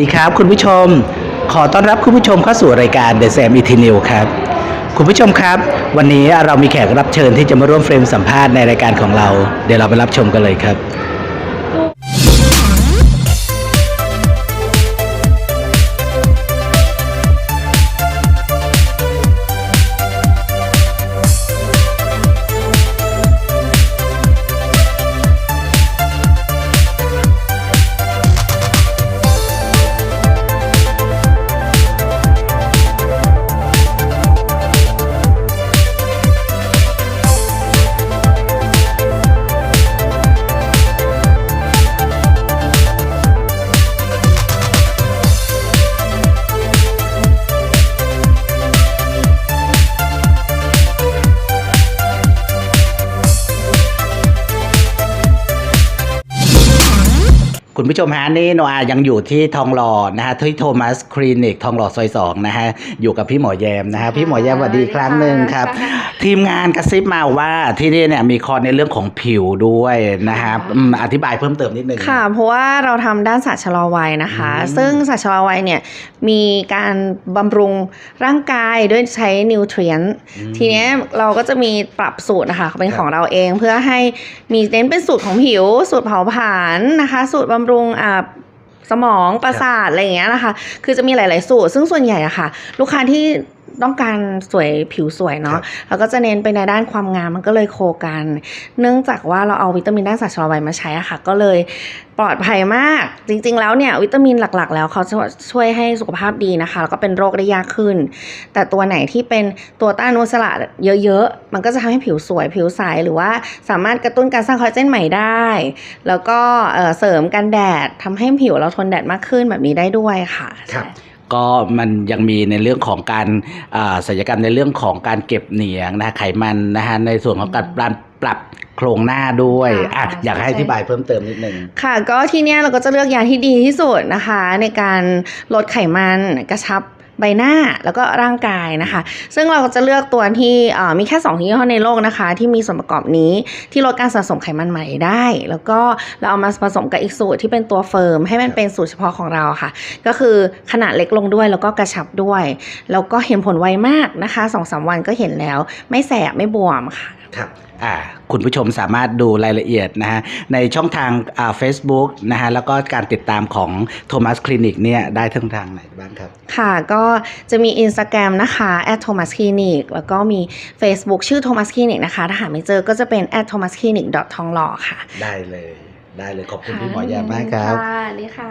ดีครับคุณผู้ชม ขอต้อนรับคุณผู้ชมเข้าสู่รายการ The Sam e t i n e w ครับ คุณผู้ชมครับ วันนี้เรามีแขกรับเชิญที่จะมาร่วมเฟรมสัมภาษณ์ในรายการของเรา เดี๋ยวเราไปรับชมกันเลยครับ คุณผู้ชมฮะนี่โนอายังอยู่ที่ทองหล่อนะฮะที่โทมัสคลินิกทองหล่อซอยสองนะฮะอยู่กับพี่หมอแยมนะฮะพี่หมอแยมสวัสดีอีกครั้งหนึ่งครับ ทีมงานกระซิบมาว่าที่นี่เนี่ยมีคอร์สในเรื่องของผิวด้วยนะครับอืมอธิบายเพิ่มเติมนิดนึง ค่ะ เพราะว่าเราทำด้านสัตว์ชะลอวัยนะคะ อืม ซึ่งสัตว์ชะลอวัยเนี่ยมีการบำรุงร่างกายด้วยใช้นิวเทรียนอืม ทีเนี้ยเราก็จะมีปรับสูตรนะคะเป็นครับ ของเราเองเพื่อให้มีเน้นเป็นสูตรของผิว สูตรเผาผลาญนะคะ สูตรบำรุงอ่าสมองประสาทอะไรอย่างเงี้ยนะคะ คือจะมีหลาย ๆ สูตร ซึ่งส่วนใหญ่อะค่ะ ลูกค้าที่ ต้องการสวยผิวสวยครัเนาะบเราก็จะเน้นไปในด้านความงามมันก็เลยโคกัน เนื่องจากว่าเราเอาวิตามินด้านสัตว์ชะลอวัยมาใช้อะค่ะ ก็เลยปลอดภัยมาก จริง ๆ แล้วเนี่ยวิตามินหลักๆ แล้วเขาจะช่วยให้สุขภาพดีนะคะ แล้วก็เป็นโรคได้ยากขึ้น แต่ตัวไหนที่เป็นตัวต้านอนุมูลอิสระเยอะๆ มันก็จะทำให้ผิวสวยผิวใสหรือว่าสามารถกระตุ้นการสร้างคอลลาเจนใหม่ได้ แล้วก็เอ่อเสริมกันแดดทำให้ผิวเราทนแดดมากขึ้นแบบนี้ได้ด้วยค่ะครับ ก็มันยังมีในเรื่องของการอ่าศัลยกรรมในเรื่องของการเก็บเหนียงนะไขมันนะฮะในส่วนของการปรับปรับโครงหน้าด้วยอะค่ะอยากให้อธิบายเพิ่มเติมนิดนึงค่ะ ก็ที่เนี้ยเราก็จะเลือกยาที่ดีที่สุดนะคะ ในการลดไขมันกระชับ ใบหน้าแล้วก็ร่างกายนะคะ ซึ่งเราจะเลือกตัวที่มีแค่2ที่ห้อในโลกนะคะ ที่มีส่วนประกอบนี้ที่ลดการสะสมไขมันใหม่ได้ แล้วก็เราเอามาผสมกับอีกสูตรที่เป็นตัวเฟิร์ม ให้มันเป็นสูตรเฉพาะของเราค่ะ ก็คือขนาดเล็กลงด้วยแล้วก็กระชับด้วย แล้วก็เห็นผลไวมากนะคะ2อสวันก็เห็นแล้ว ไม่แสบไม่บวมค่ะ ครับอ่าคุณผู้ชมสามารถดูรายละเอียดนะฮะในช่องทางอ่า Facebook นะฮะแล้วก็การติดตามของโทมัสคลินิกเนี่ยได้ทั้งทางไหนบ้างครับ ค่ะก็จะมี Instagram นะคะ @thomas clinic แล้วก็มี Facebook ชื่อ Thomas Clinic นะคะ ถ้าหาไม่เจอก็จะเป็น @thomas clinic ทองหล่อค่ะ ได้เลย ได้เลยขอบคุณพี่หมอแยมมากครับ ค่ะนี่ค่ะ